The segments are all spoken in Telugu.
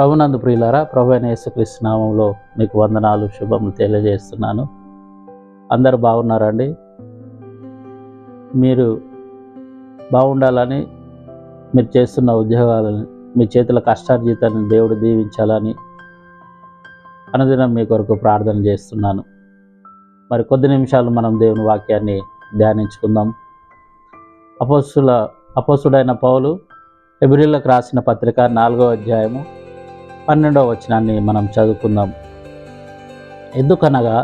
ప్రభునందు ప్రియులారా ప్రభు అయిన యేసుక్రీస్తు నామంలో మీకు వందనాలు శుభములు తెలియజేస్తున్నాను. అందరు బాగున్నారండి? మీరు బాగుండాలని మీరు చేస్తున్న ఉద్యోగాలని మీ చేతుల కష్టార్జితాన్ని దేవుడు దీవించాలని అనుదినం మీ కొరకు ప్రార్థన చేస్తున్నాను. మరి కొద్ది నిమిషాలు మనం దేవుని వాక్యాన్ని ధ్యానించుకుందాం. అపోస్తుల అపోస్తుడైన పౌలు ఎబ్రిల్లకు రాసిన పత్రిక నాలుగో అధ్యాయము పన్నెండవ వచనాన్ని మనం చదువుకుందాం. ఎందుకనగా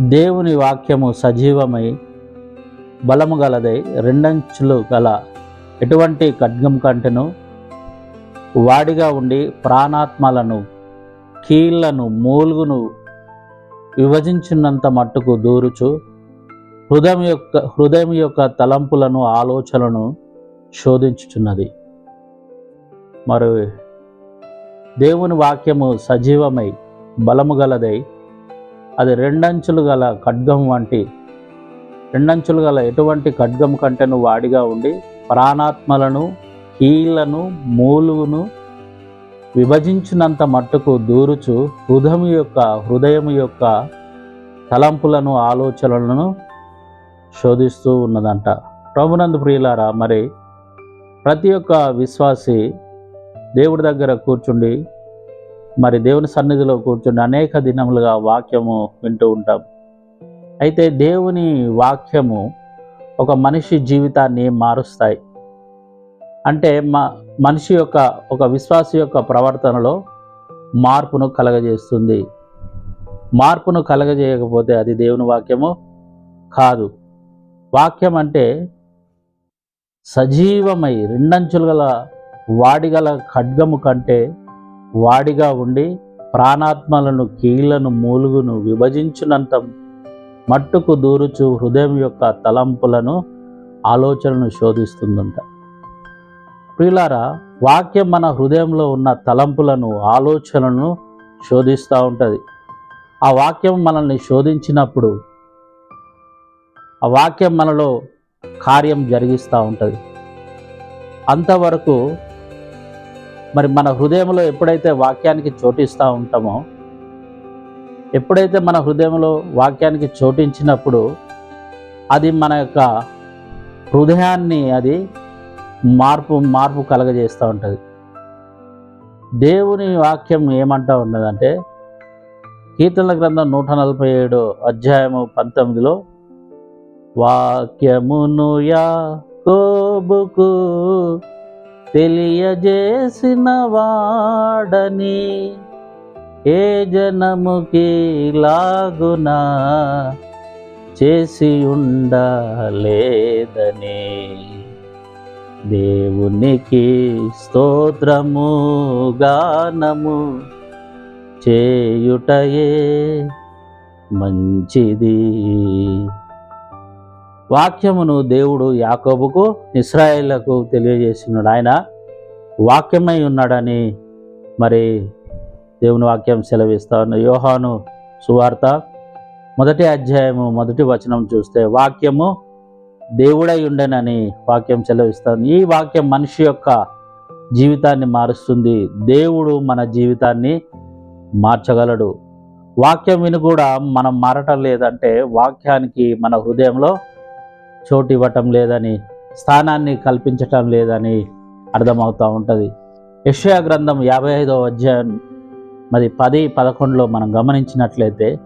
దేవుని వాక్యము సజీవమై బలము గలదై రెండంచులు గల ఎటువంటి ఖడ్గం కంటెను వాడిగా ఉండి ప్రాణాత్మలను కీళ్ళను మూలుగును విభజించినంత మట్టుకు దూరుచు హృదయం యొక్క హృదయం యొక్క తలంపులను ఆలోచనలను శోధించుచున్నది. మరి దేవుని వాక్యము సజీవమై బలము గలదై అది రెండంచులు గల ఖడ్గం వంటి రెండంచులు గల ఎటువంటి ఖడ్గం కంటేను వాడిగా ఉండి ప్రాణాత్మలను కీళ్ళను మూలుగును విభజించినంత మట్టుకు దూరుచు హృదయం యొక్క హృదయం యొక్క తలంపులను ఆలోచనలను శోధిస్తూ ఉన్నదంట. ప్రభునందు ప్రియులారా మరి ప్రతి ఒక్క విశ్వాసి దేవుడి దగ్గర కూర్చుండి మరి దేవుని సన్నిధిలో కూర్చుండి అనేక దినములుగా వాక్యము వింటూ ఉంటాం. అయితే దేవుని వాక్యము ఒక మనిషి జీవితాన్ని మారుస్తాయి. అంటే మా మనిషి యొక్క ఒక విశ్వాస యొక్క ప్రవర్తనలో మార్పును కలగజేస్తుంది. మార్పును కలగజేయకపోతే అది దేవుని వాక్యము కాదు. వాక్యం అంటే సజీవమై రెండంచులు గల వాడిగల ఖడ్గము కంటే వాడిగా ఉండి ప్రాణాత్మలను కీళ్ళను మూలుగును విభజించినంత మట్టుకు దూరుచు హృదయం యొక్క తలంపులను ఆలోచనను శోధిస్తుందంట. ప్రియులారా వాక్యం మన హృదయంలో ఉన్న తలంపులను ఆలోచనలను శోధిస్తూ ఉంటుంది. ఆ వాక్యం మనల్ని శోధించినప్పుడు ఆ వాక్యం మనలో కార్యం జరిగిస్తూ ఉంటుంది. అంతవరకు మరి మన హృదయంలో ఎప్పుడైతే వాక్యానికి చోటిస్తూ ఉంటామో ఎప్పుడైతే మన హృదయంలో వాక్యానికి చోటించినప్పుడు అది మన యొక్క హృదయాన్ని అది మార్పు మార్పు కలగజేస్తూ ఉంటుంది. దేవుని వాక్యం ఏమంటా ఉన్నదంటే కీర్తనల గ్రంథం నూట నలభై ఏడు అధ్యాయము పంతొమ్మిదిలో వాక్యమును యాకోబుకు తెలియజేసిన వాడని ఏ జనముకి లాగునా చేసి ఉండలేదని. దేవునికి స్తోత్రము గానము చేయుటయే మంచిది. వాక్యమును దేవుడు యాకోబుకు ఇస్రాయేళ్ళకు తెలియజేసినాడు. ఆయన వాక్యమై ఉన్నాడని మరి దేవుని వాక్యం సెలవిస్తా ఉన్న యోహాను సువార్త మొదటి అధ్యాయము మొదటి వచనం చూస్తే వాక్యము దేవుడై ఉండనని వాక్యం సెలవిస్తాను ఈ వాక్యం మనిషి యొక్క జీవితాన్ని మారుస్తుంది. దేవుడు మన జీవితాన్ని మార్చగలడు. వాక్యం విని కూడా మనం మారటం లేదంటే వాక్యానికి మన హృదయంలో చోటు ఇవ్వటం లేదని స్థానాన్ని కల్పించటం లేదని అర్థమవుతూ ఉంటుంది. యషయా గ్రంథం యాభై ఐదవ అధ్యాయం మరి పది పదకొండులో మనం గమనించినట్లయితే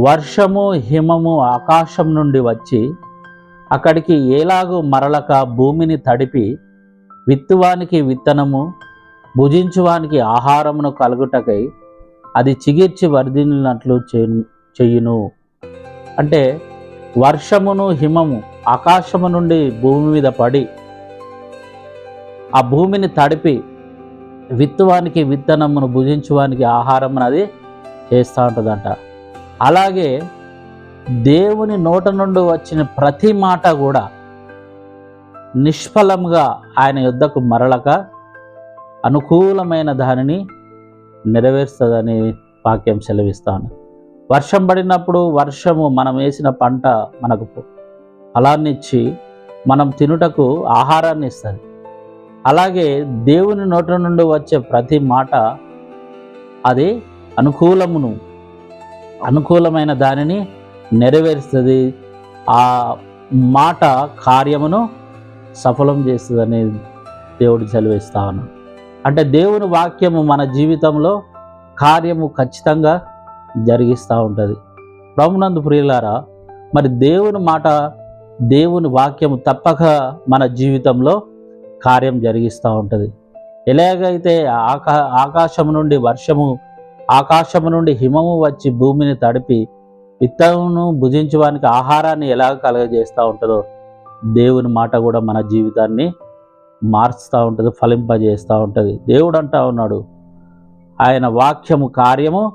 వర్షము హిమము ఆకాశం నుండి వచ్చి అక్కడికి ఏలాగూ మరలక భూమిని తడిపి విత్తువానికి విత్తనము భుజించువానికి ఆహారమును కలుగుటకై అది చిగిర్చి వర్ధిల్లినట్లు చెయ్యును అంటే వర్షమును హిమము ఆకాశము నుండి భూమి మీద పడి ఆ భూమిని తడిపి విత్తువానికి విత్తనమును భుజించువానికి ఆహారం అది చేస్తూ ఉంటుందంట. అలాగే దేవుని నోట నుండి వచ్చిన ప్రతి మాట కూడా నిష్ఫలంగా ఆయన యుద్ధకు మరలక అనుకూలమైన దానిని నెరవేరుస్తుందని వాక్యం సెలవిస్తాను. వర్షం పడినప్పుడు వర్షము మనం వేసిన పంట మనకు అలాన్నిచ్చి మనం తినుటకు ఆహారాన్ని ఇస్తుంది అలాగే దేవుని నోట నుండి వచ్చే ప్రతి మాట అది అనుకూలమును అనుకూలమైన దానిని నెరవేరుస్తుంది. ఆ మాట కార్యమును సఫలం చేస్తుందని దేవుడు సెలవిస్తా ఉన్నాను అంటే దేవుని వాక్యము మన జీవితంలో కార్యము ఖచ్చితంగా జరిగిస్తూ ఉంటుంది. ప్రభునందు ప్రియులారా మరి దేవుని మాట దేవుని వాక్యం తప్పక మన జీవితంలో కార్యం జరిగిస్తూ ఉంటుంది. ఎలాగైతే ఆకా ఆకాశం నుండి వర్షము ఆకాశము నుండి హిమము వచ్చి భూమిని తడిపి విత్తమును భుజించడానికి ఆహారాన్ని ఎలా కలగజేస్తూ ఉంటుందో దేవుని మాట కూడా మన జీవితాన్ని మార్చుతూ ఉంటుంది ఫలింపజేస్తూ ఉంటుంది. దేవుడు అంటా ఉన్నాడు ఆయన వాక్యము కార్యము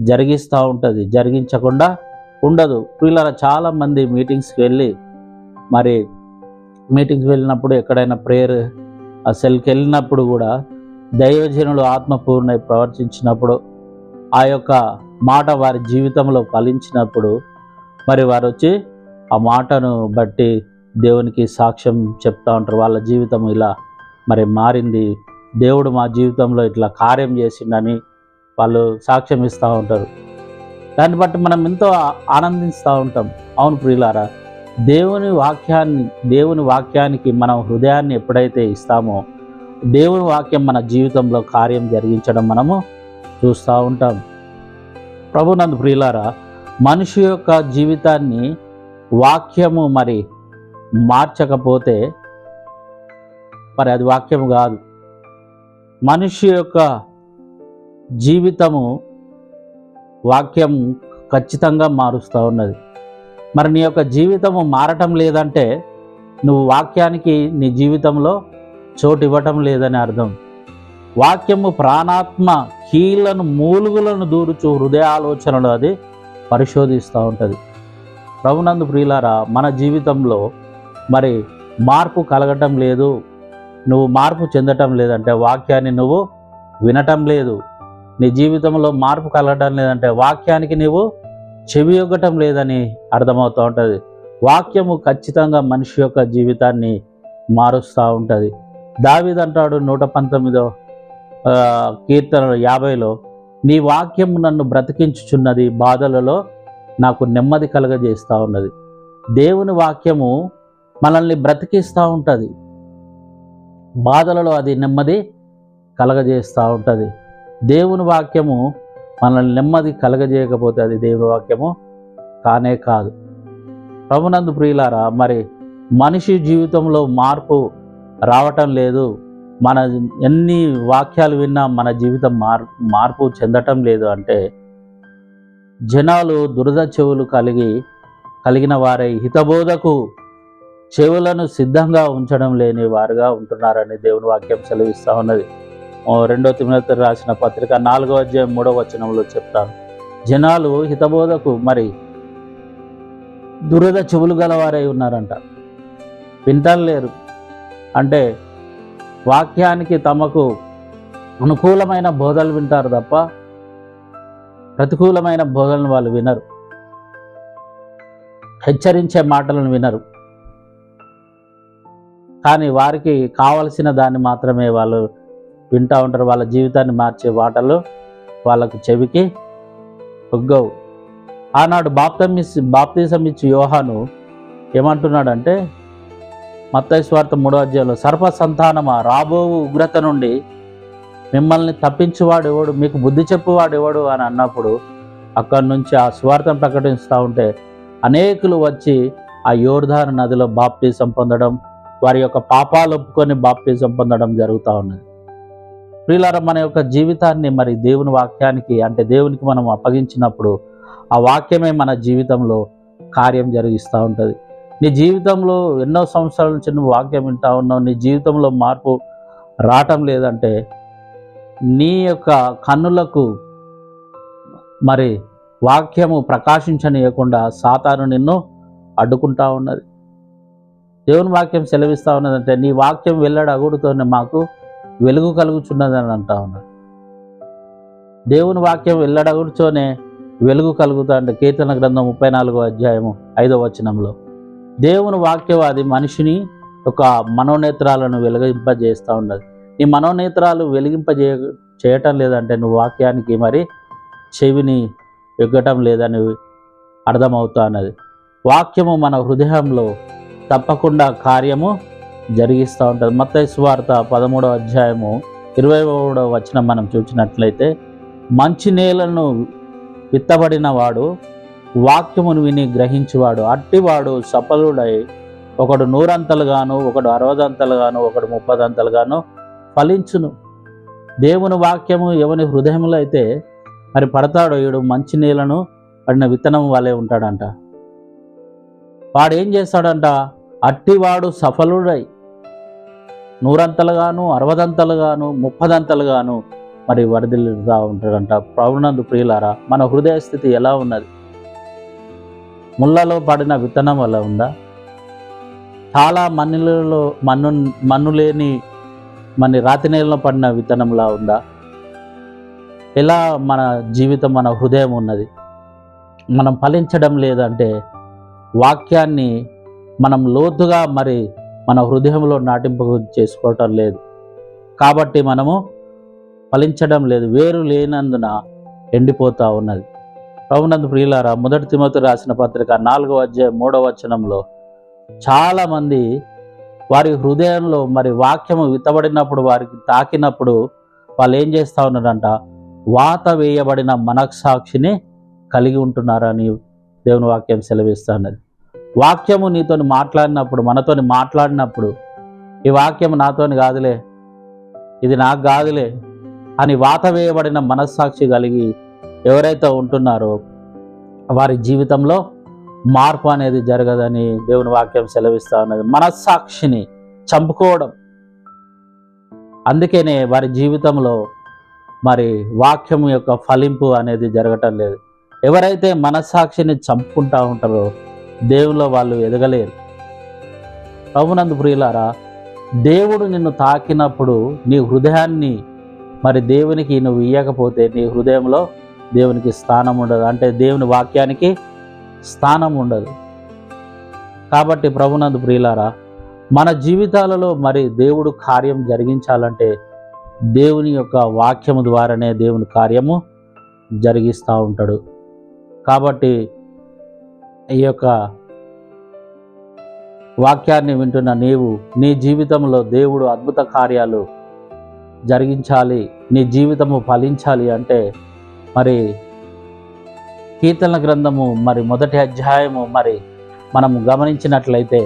జరిగిస్తూ ఉంటుంది జరిగించకుండా ఉండదు. పిల్లల చాలామంది మీటింగ్స్కి వెళ్ళి మరి మీటింగ్స్ వెళ్ళినప్పుడు ఎక్కడైనా ప్రేయర్ ఆ సెల్కి వెళ్ళినప్పుడు కూడా దైవజనులు ఆత్మపూర్ణ ప్రవర్తించినప్పుడు ఆ యొక్క మాట వారి జీవితంలో ఫలించినప్పుడు మరి వారు వచ్చి ఆ మాటను బట్టి దేవునికి సాక్ష్యం చెప్తా ఉంటారు. వాళ్ళ జీవితం ఇలా మరి మారింది. దేవుడు మా జీవితంలో ఇట్లా కార్యం చేసిండని వాళ్ళు సాక్ష్యం ఇస్తూ ఉంటారు. దాన్ని బట్టి మనం ఎంతో ఆనందిస్తూ ఉంటాం. అవును ప్రియులారా దేవుని వాక్యాన్ని దేవుని వాక్యానికి మనం హృదయాన్ని ఎప్పుడైతే ఇస్తామో దేవుని వాక్యం మన జీవితంలో కార్యం జరిగించడం మనము చూస్తూ ఉంటాం. ప్రభునందు ప్రియులారా మనిషి యొక్క జీవితాన్ని వాక్యము మరి మార్చకపోతే మరి అది వాక్యము కాదు. మనిషి యొక్క జీవితము వాక్యం ఖచ్చితంగా మారుస్తూ ఉన్నది. మరి నీ యొక్క జీవితము మారటం లేదంటే నువ్వు వాక్యానికి నీ జీవితంలో చోటు ఇవ్వటం లేదని అర్థం. వాక్యము ప్రాణాత్మ కీళ్ళను మూలుగులను దూరుచు హృదయ ఆలోచనలు అది పరిశోధిస్తూ ఉంటుంది. ప్రభునందు ప్రియులారా మన జీవితంలో మరి మార్పు కలగటం లేదు నువ్వు మార్పు చెందటం లేదంటే వాక్యాన్ని నువ్వు వినటం లేదు. నీ జీవితంలో మార్పు కలగటం లేదంటే వాక్యానికి నువ్వు చెవి ఇవ్వటం లేదని అర్థమవుతూ ఉంటుంది. వాక్యము ఖచ్చితంగా మనిషి యొక్క జీవితాన్ని మారుస్తూ ఉంటుంది. దావిదంటాడు నూట పంతొమ్మిదో కీర్తన యాభైలో నీ వాక్యం నన్ను బ్రతికించుచున్నది బాధలలో నాకు నెమ్మది కలగజేస్తూ ఉన్నది. దేవుని వాక్యము మనల్ని బ్రతికిస్తూ ఉంటుంది. బాధలలో అది నెమ్మది కలగజేస్తూ ఉంటుంది. దేవుని వాక్యము మనల్ని నెమ్మది కలగజేయకపోతే అది దైవవాక్యము? వాక్యము కానే కాదు. ప్రభునందు ప్రియులారా మరి మనిషి జీవితంలో మార్పు రావటం లేదు. మన ఎన్ని వాక్యాలు విన్నా మన జీవితం మార్ మార్పు చెందటం లేదు అంటే జనాలు దురద చెవులు కలిగి కలిగిన వారై హితబోధకు చెవులను సిద్ధంగా ఉంచడం లేని వారుగా ఉంటున్నారని దేవుని వాక్యం సెలవిస్తూ ఉన్నది. రెండో తిమినత రాసిన పత్రిక నాలుగో అధ్యాయం మూడో వచనంలో చెప్తాను జనాలు హితబోధకు మరి దురద చెవులు గలవారై ఉన్నారంట. వింటలేరు అంటే వాక్యానికి తమకు అనుకూలమైన బోధలు వింటారు తప్ప ప్రతికూలమైన బోధలను వాళ్ళు వినరు. హెచ్చరించే మాటలను వినరు. కానీ వారికి కావలసిన దాన్ని మాత్రమే వాళ్ళు వింటూ ఉంటారు. వాళ్ళ జీవితాన్ని మార్చే మాటలు వాళ్ళకు చెవికి ఒగ్గవు ఆనాడు బాప్తమిస్ బాప్తీసం ఇచ్చి యోహాను ఏమంటున్నాడంటే మత్తయి మూడో అధ్యాయంలో సర్ప సంతానమా రాబో ఉగ్రత నుండి మిమ్మల్ని తప్పించేవాడు ఎవడు మీకు బుద్ధి చెప్పువాడు ఎవడు అని అన్నప్పుడు అక్కడి నుంచి ఆ స్వార్థం ప్రకటిస్తూ ఉంటే అనేకులు వచ్చి ఆ యోర్ధాన నదిలో బాప్తీసం పొందడం వారి యొక్క పాపాలు ఒప్పుకొని బాప్తీసం పొందడం జరుగుతూ ఉన్నది. ప్రియులారా మన యొక్క జీవితాన్ని మరి దేవుని వాక్యానికి అంటే దేవునికి మనం అప్పగించినప్పుడు ఆ వాక్యమే మన జీవితంలో కార్యం జరిగిస్తూ ఉంటుంది. నీ జీవితంలో ఎన్నో సంవత్సరాల నుంచి నువ్వు వాక్యం వింటా ఉన్నావు నీ జీవితంలో మార్పు రావటం లేదంటే నీ యొక్క కన్నులకు మరి వాక్యము ప్రకాశించనీయకుండా సాతాను నిన్ను అడ్డుకుంటా ఉన్నది. దేవుని వాక్యం సెలవిస్తూ ఉన్నదంటే నీ వాక్యం వెళ్ళడగుడుతోనే మాకు వెలుగు కలుగుచున్నదని అంటా ఉన్నాడు దేవుని వాక్యం వెళ్ళడగుడుచోనే వెలుగు కలుగుతా అంటే కీర్తన గ్రంథం ముప్పై నాలుగో అధ్యాయము ఐదో వచనంలో. దేవుని వాక్యం అది మనిషిని ఒక మనోనేత్రాలను వెలిగింపజేస్తూ ఉన్నది. నీ మనోనేత్రాలు వెలిగింపజే చేయటం లేదంటే నువ్వు వాక్యానికి మరి చెవిని ఎగ్గటం లేదని అర్థమవుతా అన్నది వాక్యము మన హృదయంలో తప్పకుండా కార్యము జరిగిస్తూ ఉంటుంది మత్తయి సువార్త పదమూడవ అధ్యాయము ఇరవై మూడవ వచనం మనం చూసినట్లయితే మంచి నేలను విత్తబడిన వాడు వాక్యమును విని గ్రహించేవాడు. అట్టివాడు సఫలుడై ఒకడు నూరంతలుగాను ఒకడు అరవదంతలుగాను ఒకడు ముప్పదంతలుగాను ఫలించును. దేవుని వాక్యము ఎవని హృదయంలో అయితే మరి పడతాడో ఈడు మంచి నీళ్ళను పడిన విత్తనం వలె ఉంటాడంట. వాడు ఏం చేస్తాడంట? అట్టివాడు సఫలుడై నూరంతలుగాను అరవదంతలుగాను ముప్పదంతలుగాను మరి వరదలుగా ఉంటాడంట ప్రభునందు ప్రియులారా మన హృదయ స్థితి ఎలా ఉన్నది? ముళ్ళలో పడిన విత్తనం వల్ల ఉందా? చాలా మన్నులలో మన్ను మన్ను లేని మన రాతి నేలలో పడిన విత్తనంలా ఉందా? ఎలా మన జీవితం మన హృదయం ఉన్నది? మనం ఫలించడం లేదంటే వాక్యాన్ని మనం లోతుగా మరి మన హృదయంలో నాటింపు చేసుకోవటం లేదు. కాబట్టి మనము ఫలించడం లేదు. వేరు లేనందున ఎండిపోతూ ఉన్నది. ప్రభునందు ప్రియులారా మొదటి తిమోతి రాసిన పత్రిక నాలుగో అధ్యాయం మూడవ వచనంలో చాలామంది వారి హృదయంలో మరి వాక్యము విత్తబడినప్పుడు వారికి తాకినప్పుడు వాళ్ళు ఏం చేస్తూ ఉన్నారంట? వాత వేయబడిన మనస్సాక్షిని కలిగి ఉంటున్నారని దేవుని వాక్యం సెలవిస్తున్నది వాక్యము నీతోని మాట్లాడినప్పుడు మనతోని మాట్లాడినప్పుడు ఈ వాక్యం నాతోని కాదులే ఇది నాకు కాదులే అని వాత వేయబడిన మనస్సాక్షి కలిగి ఎవరైతే ఉంటున్నారో వారి జీవితంలో మార్పు అనేది జరగదని దేవుని వాక్యం సెలవిస్తా ఉన్నది. మనస్సాక్షిని చంపుకోవడం. అందుకనే వారి జీవితంలో మరి వాక్యం యొక్క ఫలింపు అనేది జరగటం లేదు. ఎవరైతే మనస్సాక్షిని చంపుకుంటా ఉంటారో దేవుల్లో వాళ్ళు ఎదగలేరు. ప్రభునందు ప్రియులారా దేవుడు నిన్ను తాకినప్పుడు నీ హృదయాన్ని మరి దేవునికి నువ్వు ఇయ్యకపోతే నీ హృదయంలో దేవునికి స్థానం ఉండదు అంటే దేవుని వాక్యానికి స్థానం ఉండదు కాబట్టి ప్రభునందు ప్రియులారా మన జీవితాలలో మరి దేవుడు కార్యం జరిగించాలంటే దేవుని యొక్క వాక్యము ద్వారానే దేవుని కార్యము జరిగిస్తూ ఉంటాడు. కాబట్టి ఈ యొక్క వాక్యాన్ని వింటున్న నీవు నీ జీవితంలో దేవుడు అద్భుత కార్యాలు జరిగించాలి నీ జీవితము ఫలించాలి అంటే మరి కీర్తన గ్రంథము మరి మొదటి అధ్యాయము మరి మనం గమనించినట్లయితే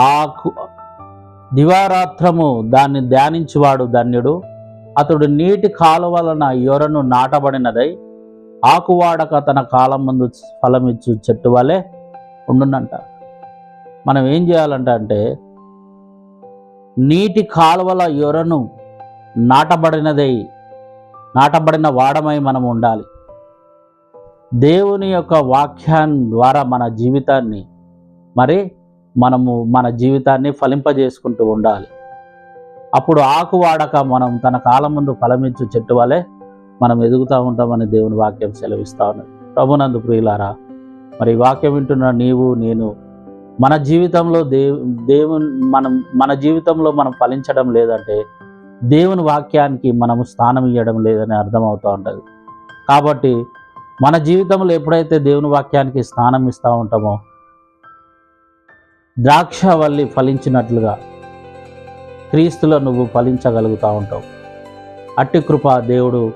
ఆ దివారాత్రము దాన్ని ధ్యానించువాడు ధన్యుడు. అతడు నీటి కాలువలన యొరను నాటబడినదై ఆకువాడక తన కాలం ముందు ఫలమిచ్చు చెట్టు వలె ఉండునంట. మనం ఏం చేయాలంట అంటే నీటి కాలువల యొరను నాటబడినదై నాటబడిన వాడమై మనం ఉండాలి. దేవుని యొక్క వాక్యాన్ని ద్వారా మన జీవితాన్ని మరి మనము మన జీవితాన్ని ఫలింపజేసుకుంటూ ఉండాలి. అప్పుడు ఆకు వాడక మనం తన కాలం ముందు ఫలమించు చెట్టు వలె మనం ఎదుగుతూ ఉంటామని దేవుని వాక్యం సెలవిస్తా ఉన్నది. ప్రభునందు ప్రియులారా మరి వాక్యం వింటున్న నీవు నేను మన జీవితంలో దేవు దేవుని మనం మన జీవితంలో మనం ఫలించడం లేదంటే దేవుని వాక్యానికి మనము స్థానం ఇవ్వడం లేదని అర్థమవుతూ ఉంటుంది. కాబట్టి మన జీవితంలో ఎప్పుడైతే దేవుని వాక్యానికి స్థానం ఇస్తూ ఉంటామో ద్రాక్షవల్లి ఫలించినట్లుగా క్రీస్తులో నువ్వు ఫలించగలుగుతూ ఉంటావు. అట్టి కృప దేవుడు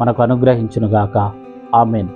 మనకు అనుగ్రహించునుగాక. ఆమెన్.